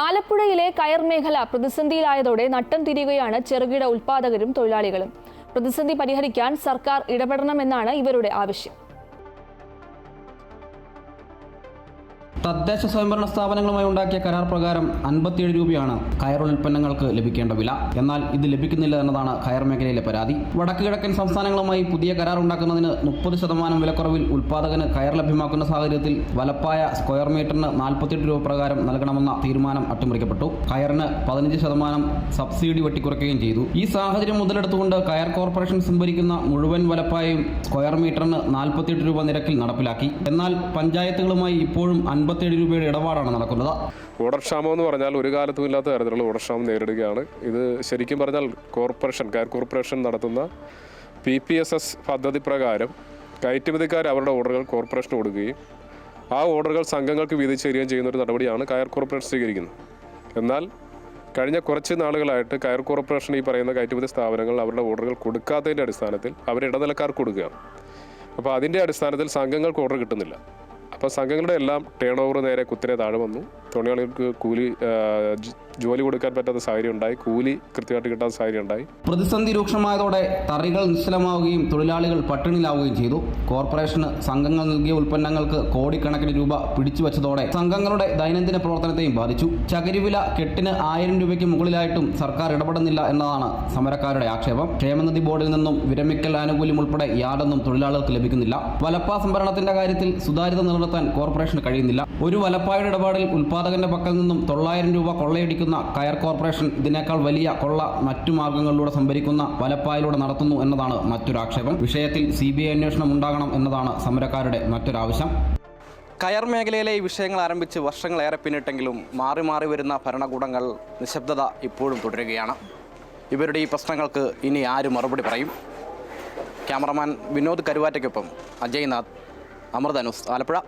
ആലപ്പുഴയിലെ കയർ മേഖല പ്രതിസന്ധിയിലായതോടെ നട്ടം തിരിയുകയാണ് ചെറുകിട ഉൽപാദകരും തൊഴിലാളികളും. പ്രതിസന്ധി പരിഹരിക്കാൻ സർക്കാർ ഇടപെടണമെന്നാണ് ഇവരുടെ ആവശ്യം. തദ്ദേശ സ്വയംഭരണ സ്ഥാപനങ്ങളുമായി ഉണ്ടാക്കിയ കരാർ പ്രകാരം അൻപത്തിയേഴ് രൂപയാണ് കയർ ഉൽപ്പന്നങ്ങൾക്ക് ലഭിക്കേണ്ട വില. എന്നാൽ ഇത് ലഭിക്കുന്നില്ല എന്നതാണ് കയർ മേഖലയിലെ പരാതി. വടക്ക് കിഴക്കൻ സംസ്ഥാനങ്ങളുമായി പുതിയ കരാർ ഉണ്ടാക്കുന്നതിന് മുപ്പത് ശതമാനം വിലക്കുറവിൽ ഉൽപാദകന് കയർ ലഭ്യമാക്കുന്ന സാഹചര്യത്തിൽ വലപ്പായ സ്ക്വയർ മീറ്ററിന് നാൽപ്പത്തിയെട്ട് രൂപ പ്രകാരം നൽകണമെന്ന തീരുമാനം അട്ടിമറിക്കപ്പെട്ടു. കയറിന് പതിനഞ്ച് ശതമാനം സബ്സിഡി വെട്ടിക്കുറയ്ക്കുകയും ചെയ്തു. ഈ സാഹചര്യം മുതലെടുത്തുകൊണ്ട് കയർ കോർപ്പറേഷൻ സംഭരിക്കുന്ന മുഴുവൻ വലപ്പായയും സ്ക്വയർ മീറ്ററിന് നാൽപ്പത്തിയെട്ട് രൂപ നിരക്കിൽ നടപ്പിലാക്കി. എന്നാൽ പഞ്ചായത്തുകളുമായി ഇപ്പോഴും അൻപത്തിയേഴ് രൂപയുടെ ഇടപാടാണ് നടക്കുന്നത്. ഓടർക്ഷാമം എന്ന് പറഞ്ഞാൽ ഒരു കാലത്തും ഇല്ലാത്ത തരത്തിലുള്ള ഓടർക്ഷാമം നേരിടുകയാണ്. ഇത് ശരിക്കും പറഞ്ഞാൽ കോർപ്പറേഷൻ കയർ കോർപ്പറേഷൻ നടത്തുന്ന പി പി എസ് എസ് പദ്ധതി പ്രകാരം കയറ്റുമതിക്കാർ അവരുടെ ഓർഡറുകൾ കോർപ്പറേഷന് കൊടുക്കുകയും ആ ഓർഡറുകൾ സംഘങ്ങൾക്ക് വീതിച്ചു തരികയും ചെയ്യുന്ന ഒരു നടപടിയാണ് കയർ കോർപ്പറേഷൻ സ്വീകരിക്കുന്നത്. എന്നാൽ കഴിഞ്ഞ കുറച്ച് നാളുകളായിട്ട് കയർ കോർപ്പറേഷൻ ഈ പറയുന്ന കയറ്റുമതി സ്ഥാപനങ്ങൾ അവരുടെ ഓർഡറുകൾ കൊടുക്കാത്തതിന്റെ അടിസ്ഥാനത്തിൽ അവർ ഇടനിലക്കാർക്ക് കൊടുക്കുകയാണ്. അപ്പോൾ അതിന്റെ അടിസ്ഥാനത്തിൽ സംഘങ്ങൾക്ക് ഓർഡർ കിട്ടുന്നില്ല. അപ്പോൾ സംഘങ്ങളുടെ എല്ലാം ടേൺ ഓവർ നേരെ കുത്തിനെ താഴെ വന്നു. തൊഴിലാളികൾക്ക് കൂലി ജോലി കൊടുക്കാൻ പറ്റാത്ത സാഹചര്യം ഉണ്ടായി കൂലി കൃത്യമായിട്ട് കിട്ടാത്ത സാഹചര്യം ഉണ്ടായി പ്രതിസന്ധി രൂക്ഷമായതോടെ തറികൾ നിശ്ചലമാവുകയും തൊഴിലാളികൾ പട്ടിണിയിലാവുകയും ചെയ്തു. കോർപ്പറേഷന് സംഘങ്ങൾ നൽകിയ ഉൽപ്പന്നങ്ങൾക്ക് കോടിക്കണക്കിന് രൂപ പിടിച്ചു വച്ചതോടെ സംഘങ്ങളുടെ ദൈനംദിന പ്രവർത്തനത്തെയും ബാധിച്ചു. ചകിരിവില കെട്ടിന് ആയിരം രൂപയ്ക്ക് മുകളിലായിട്ടും സർക്കാർ ഇടപെടുന്നില്ല എന്നതാണ് സമരക്കാരുടെ ആക്ഷേപം. ക്ഷേമനിധി ബോർഡിൽ നിന്നും വിരമിക്കൽ ആനുകൂല്യം ഉൾപ്പെടെ യാതൊന്നും തൊഴിലാളികൾക്ക് ലഭിക്കുന്നില്ല. വലപ്പ സംഭരണത്തിന്റെ കാര്യത്തിൽ സുതാര്യത നിലനിർത്താൻ കോർപ്പറേഷന് കഴിയുന്നില്ല. ഒരു വലപ്പായുടെ ഇടപാടിൽ ഉൽപാദകന്റെ പക്കൽ നിന്നും തൊള്ളായിരം രൂപ കൊള്ളയടിക്കുന്ന കയർ കോർപ്പറേഷൻ ഇതിനേക്കാൾ വലിയ കൊള്ള മറ്റു മാർഗങ്ങളിലൂടെ സംഭരിക്കുന്ന വലപ്പായിലൂടെ നടത്തുന്നു എന്നതാണ് മറ്റൊരു ആക്ഷേപം. വിഷയത്തിൽ സി ബി ഐ അന്വേഷണം ഉണ്ടാകണം എന്നതാണ് സമരക്കാരുടെ മറ്റൊരാവശ്യം. കയർ മേഖലയിലെ ഈ വിഷയങ്ങൾ ആരംഭിച്ച് വർഷങ്ങളേറെ പിന്നിട്ടെങ്കിലും മാറി മാറി വരുന്ന ഭരണകൂടങ്ങൾ നിശബ്ദത ഇപ്പോഴും തുടരുകയാണ്. ഇവരുടെ ഈ പ്രശ്നങ്ങൾക്ക് ഇനി ആര് മറുപടി പറയും. ക്യാമറമാൻ വിനോദ് കരുവാറ്റയ്ക്കൊപ്പം അജയ്നാഥ് അമൃത ന്യൂസ് ആലപ്പുഴ.